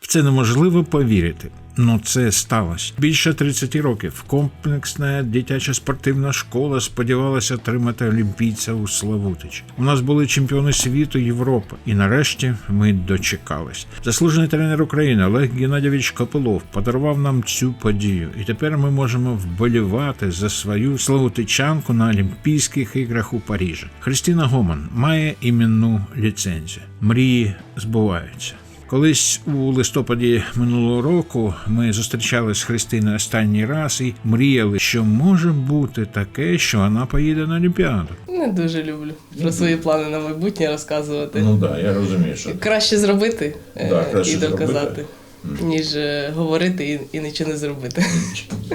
В це неможливо повірити. Ну це сталося. Більше 30 років комплексна дитяча спортивна школа сподівалася отримати олімпійця у Славутичі. У нас були чемпіони світу Європи, і нарешті ми дочекались. Заслужений тренер України Олег Геннадійович Копилов подарував нам цю подію, і тепер ми можемо вболівати за свою славутичанку на Олімпійських іграх у Парижі. Христина Гоман має іменну ліцензію. Мрії збуваються. Колись у листопаді минулого року ми зустрічалися з Христиною останній раз і мріяли, що може бути таке, що вона поїде на Олімпіаду. Не дуже люблю про свої плани на майбутнє розказувати. Ну так, да, я розумію, що Краще зробити е, Да, краще і доказати, зробити. ніж е, говорити і, і нічого не зробити.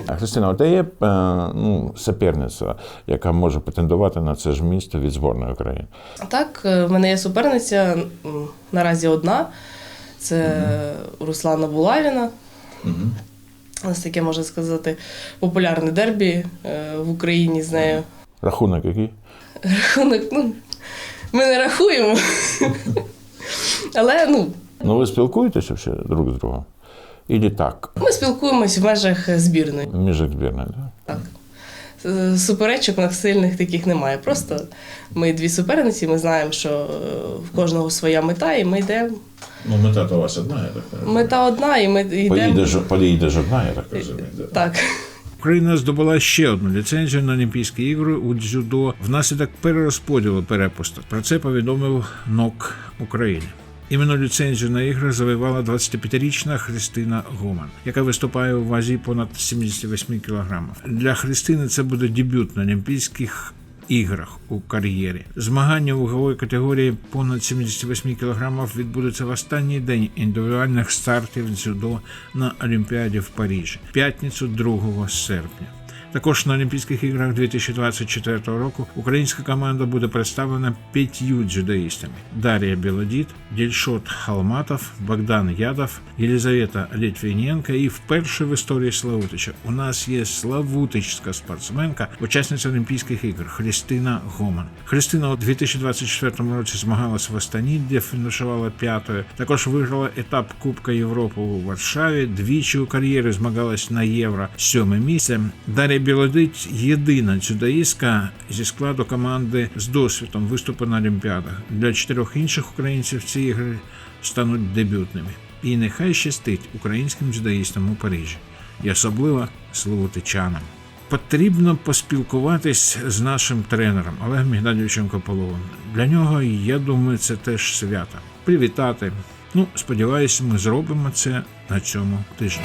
А Христина, у тебе є е, ну, суперниця, яка може претендувати на це ж місце від зборної України. Так, в мене є суперниця наразі одна. Це Руслана Булавіна. У нас таке можна сказати популярне дербі е, в Україні з нею. Рахунок який? Рахунок, ну, ми не рахуємо. Але ну, Ну ви спілкуєтеся ще друг з другом? Ілі так, ми спілкуємось в межах збірної. між збірною, да? Так. Е, Суперечок у нас сильних таких немає. Просто ми дві суперниці, ми знаємо, що е, в кожного своя мета, і ми йдемо. Ну, мета то у вас одна, я так розумію. Мета одна, і ми йдемо. Поїдеш, поїдеш одна, я так розумію. да. Так. Україна здобула ще одну ліцензію на Олімпійські ігри у дзюдо внаслідок перерозподілу перепусту. Про це повідомив НОК України. Іменно ліцензію на ігри завоювала 25-річна Христина Гоман, яка виступає у вазі понад 78 кг. Для Христини це буде дебют на Олімпійських іграх у кар'єрі. Змагання вагової категорії понад 78 кг відбудуться в останній день індивідуальних стартів дзюдо на Олімпіаді в Парижі, п'ятницю 2 серпня. Також на Олімпійських іграх 2024 року українська команда буде представлена п'ятью дзюдоїстами: Дар'я Білодіт, Дільшот Халматов, Богдан Ядов, Єлизавета Літвіненка і вперше в історії Славутича у нас є славутичська спортсменка, учасниця Олімпійських ігор Христина Гоман. Христина у 2024 році змагалася в Астані, де фінішувала п'ятою. Також виграла етап Кубка Європи у Варшаві. Двічі у кар'єрі змагалась на євро сьоме місце. Дар'я Білодить єдина дзюдоїстка зі складу команди з досвідом виступу на Олімпіадах. Для чотирьох інших українців ці ігри стануть дебютними. І нехай щастить українським дзюдоїстам у Парижі, і особливо словотичанам. Потрібно поспілкуватись з нашим тренером Олегом Геннадійовичем Кополовим. Для нього, я думаю, це теж свято. Привітати. Ну, сподіваюся, ми зробимо це на цьому тижні.